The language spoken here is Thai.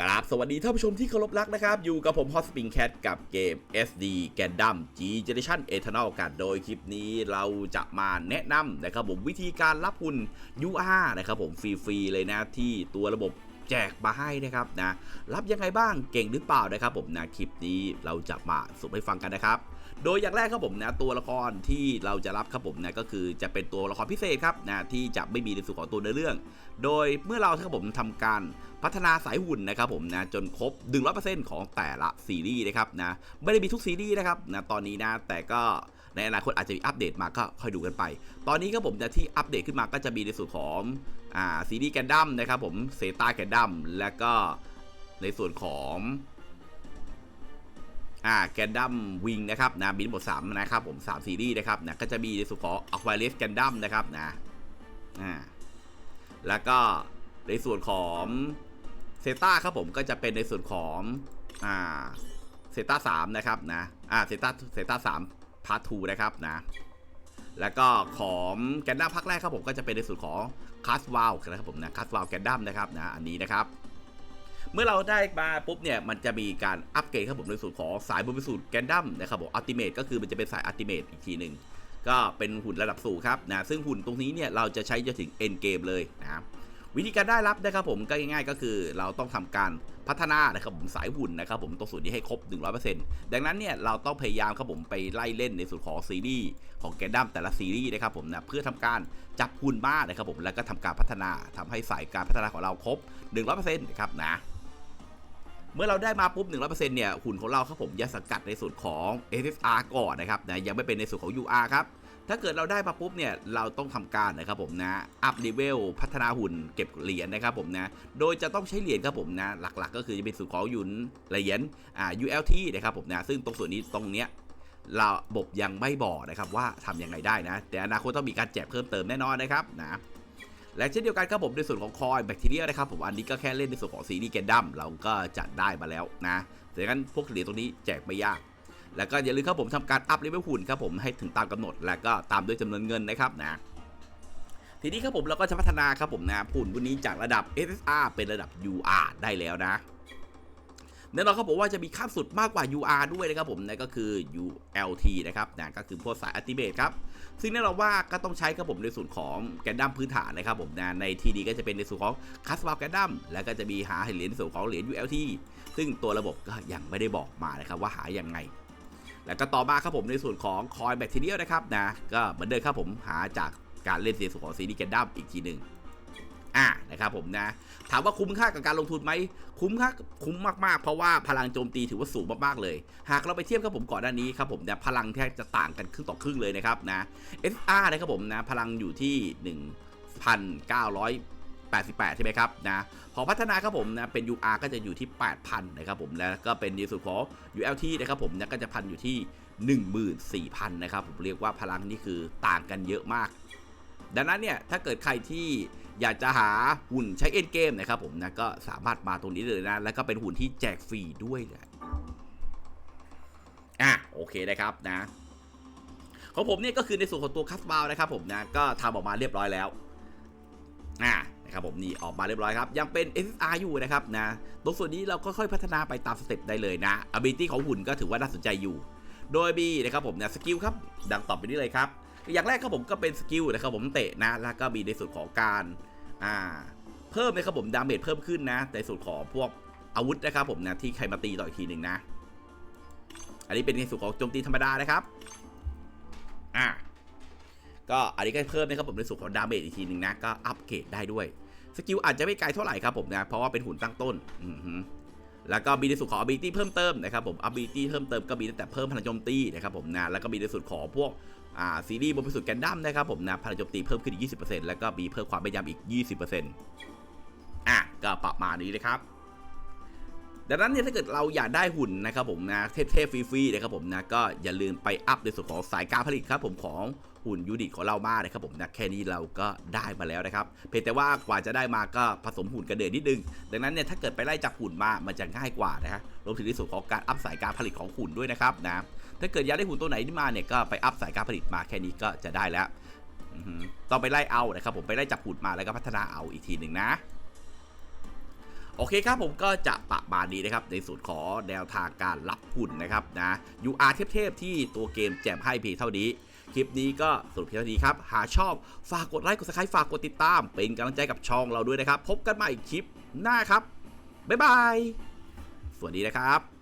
กราบสวัสดีท่านผู้ชมที่เคารพรักนะครับ อยู่กับผมฮอสปิงแคทกับเกม SD g a n d a m G Generation Eternal กันโดยคลิปนี้เราจะมาแนะนำนะครับผมวิธีการรับหุ่น UR นะครับผมฟรีๆเลยนะที่ตัวระบบ แจกมาให้นะครับนะรับยังไงบ้างเก่งหรือเปล่านะครับผมนะคลิปนี้เราจะมาสรุปให้ฟังกันนะครับ โดยอย่างแรกครับผมนะตัวละครที่เราจะรับครับผมนะก็คือจะเป็นตัวละครพิเศษครับนะที่จะไม่มีในส่วนของตัวเนื้อเรื่อง โดยเมื่อเราครับผมทำการพัฒนาสายหุ่นนะครับผมนะจนครบ 100%ของแต่ละซีรีส์นะครับนะไม่ได้มีทุกซีรีส์นะครับนะตอนนี้นะแต่ก็ ในอนาคตอาจจะมีอัปเดตมาก็ค่อยดูกันไป ตอนนี้ครับผมนะที่อัปเดตขึ้นมาก็จะมีในส่วนของอ่าซีรีส์แกนดัมนะครับผมเซตาแกนดัมและก็ในส่วนของอ่าแกนดัมวิงนะครับนะบินหมด3นะครับผม3ซีรีส์นะครับนะก็จะมีในส่วนของอควาเ i สแกนดัมนะครับนะอ่าแล้วก็ในส่วนของเซตาครับผมก็จะเป็นในส่วนของอ่าเซตาสามนะครับนะอ่าเซตาเซตาสาม พาร์ททูนะครับนะ แล้วก็ของแกนดัมภาคแรกครับผมก็จะเป็นในส่วนของคัสวาลนะครับผมนะคัสวาลแกนดัมนะครับนะอันนี้นะครับ เมื่อเราได้มาปุ๊บเนี่ยมันจะมีการอัปเกรดครับผมในส่วนของสายบนพิสูจน์แกนดัมนะครับผมอัลติเมทก็คือมันจะเป็นสายอัลติเมทอีกทีหนึ่งก็เป็นหุ่นระดับสูงครับนะซึ่งหุ่นตรงนี้เนี่ยเราจะใช้จนถึงเอ็นเกมเลยนะครับ วิธีการได้รับนะครับผมก็ง่ายๆ ก็คือเราต้องทำการพัฒนานะครับผมสายหุ่นนะครับผมตรงส่วนนี้ให้ครบ 100%ดังนั้นเนี่ยเราต้องพยายามครับผมไปไล่เล่นในส่วนของซีรีส์ของแกนดัมแต่ละซีรีส์นะครับผมนะเพื่อทำการจับหุ่นมานะครับผมแล้วก็ทำการพัฒนาทำให้สายการพัฒนาของเราครบ 100%นะครับนะเมื่อเราได้มาปุ๊บ 100%เนี่ยหุ่นของเราครับผมยังสังกัดในส่วนของ SSR ก่อนนะครับนะยังไม่เป็นในส่วนของ UR ครับ ถ้าเกิดเราได้มาปุ๊บเนี่ยเราต้องทำการนะครับผมนะอัพเลเวลพัฒนาหุ่นเก็บเหรียญนะครับผมนะโดยจะต้องใช้เหรียญครับผมนะหลักๆ ก็คือจะเป็นส่วนของยุนเหรียญอ่า ULT นะครับผมนะซึ่งตรงส่วนนี้ตรงเนี้ยระบบยังไม่บอกนะครับว่าทำยังไงได้นะ แต่อนาคตต้องมีการแจกเพิ่มเติมแน่นอนนะครับนะและเช่นเดียวกันครับผมในส่วนของคอยแบคทีเรียนะครับผมอันนี้ก็แค่เล่นในส่วนของซีรีส์แกนดัมเราก็จัดได้มาแล้วนะดังนั้นพวกเหรียญตรงนี้แจกไม่ยาก แล้วก็อย่าลืมครับผมทำการอัพเลเวลหุ่นครับผมให้ถึงตามกำหนด แล้วก็ตามด้วยจำนวนเงินนะครับนะทีนี้ครับผมเราก็จะพัฒนาครับผมนะหุ่นพวกนี้จากระดับ SSR เป็นระดับ UR ได้แล้วนะแน่นอนครับผมว่าจะมีขั้นสุดมากกว่า UR ด้วยนะครับผมนั่นก็คือ ULT นะครับนะก็คือพวกสายอัติเมทครับ ซึ่งแน่นอนว่าก็ต้องใช้ครับผมในส่วนของแกนดัมพื้นฐานนะครับผมนะในทีดีก็จะเป็นในส่วนของคัสบาลแกนดัมแล้วก็จะมีหาเหรียญในส่วนของเหรียญ ULT ซึ่งตัวระบบก็ยังไม่ได้บอกมานะครับว่าหายังไง แล้วก็ต่อมาครับผมในส่วนของคอยแบคทีเรียนะครับนะก็เหมือนเดิมครับผมหาจากการเล่นในส่วนของซีดีแกนดัมอีกทีหนึ่งอ่านะครับผมนะ ถามว่าคุ้มค่ากับการลงทุนไหมคุ้มค่าคุ้มมากๆ เพราะว่าพลังโจมตีถือว่าสูงมากๆเลย หากเราไปเทียบกับผมก่อนหน้านี้ครับผมเนี่ยพลังแทบจะต่างกันครึ่งต่อครึ่งเลยนะครับนะ SR นะครับผมนะพลังอยู่ที่ 88 ใช่ไหมครับนะพอพัฒนาครับผมนะเป็น UR ก็จะอยู่ที่ 8,000 นะครับผมแล้วก็เป็นในส่วนของ ULT นะครับผมนะก็จะพันอยู่ที่ 14,000 นะครับผมเรียกว่าพลังนี่คือต่างกันเยอะมาก ดังนั้นเนี่ยถ้าเกิดใครที่อยากจะหาหุ่นใช้เอ็นเกมนะครับผมนะก็สามารถมาตรงนี้เลยนะแล้วก็เป็นหุ่นที่แจกฟรีด้วยนะอะโอเคนะครับนะของผมเนี่ยก็คือในส่วนของตัวคัสบาลนะครับผมนะก็ทำออกมาเรียบร้อยแล้วอ่า นะครับผมนี่ออกมาเรียบร้อยครับ ยังเป็น SSR อยู่นะครับนะตรงส่วนนี้เราก็ค่อยพัฒนาไปตามสเต็ปได้เลยนะ ability ของหุ่นก็ถือว่าน่าสนใจอยู่ โดยมีนะครับผมนะสกิลครับดังต่อไปนี้เลยครับ อย่างแรกครับผมก็เป็นสกิลนะครับผมเตะนะแล้วก็มีในส่วนของการอ่าเพิ่มนะครับผมดาเมจเพิ่มขึ้นนะในส่วนของพวกอาวุธนะครับผมนะที่ใครมาตีต่ออีกทีหนึ่งนะ อันนี้เป็นในส่วนของโจมตีธรรมดานะครับ อ่า ก็อันนี้ก็เพิ่มนะครับผมในส่วนของดาเมจอีกทีหนึ่งนะ ก็อัปเกรดได้ด้วย สกิลอาจจะไม่ไกลเท่าไหร่ครับผมนะ เพราะว่าเป็นหุ่นตั้งต้น อือแล้วก็มีในส่วนของ ability เพิ่มเติมนะครับผม ability เพิ่มเติมก็มีตั้งแต่เพิ่มพลังโจมตีนะครับผมนะ แล้วก็มีในส่วนของพวกอ่าซีรีส์บนพิสูจน์แกนดั้มนะครับผมนะพลังโจมตีเพิ่มขึ้นอีก 20%แล้วก็มีเพิ่มความแม่นยำอีก 20%อะก็ประมาณนี้เลยครับ ดังนั้นเนี่ยถ้าเกิดเราอยากได้หุ่นนะครับผมนะเทพๆฟรีๆนะครับผมนะก็อย่าลืมไปอัพในส่วนของสายการผลิตครับผมของหุ่นยูนิตของเรามานะครับผมนะแค่นี้เราก็ได้มาแล้วนะครับเพียงแต่ว่ากว่าจะได้มาก็ผสมหุ่นกันเดือดนิดนึง ดังนั้นเนี่ยถ้าเกิดไปไล่จากหุ่นมามันจะง่ายกว่านะฮะรวมถึงในส่วนของการอัพสายการผลิตของหุ่นด้วยนะครับนะถ้าเกิดอยากได้หุ่นตัวไหนที่มาเนี่ยก็ไปอัพสายการผลิตมาแค่นี้ก็จะได้แล้วต้องไปไล่เอานะครับผมไปไล่จับหุ่นมาแล้วก็พัฒนาเอาอีกทีหนึ่งนะ โอเคครับผมก็จะประมาณนี้นะครับในส่วนของแนวทางการรับหุ่นนะครับนะ UR เทพๆที่ตัวเกมแจมให้เพียงเท่านี้ คลิปนี้ก็สรุปเพียงเท่านี้ครับ หากชอบฝากกดไลค์กดซับสไครป์ฝากกดติดตาม เป็นกำลังใจกับช่องเราด้วยนะครับ พบกันใหม่คลิปหน้าครับ บ๊ายบาย สวัสดีนะครับ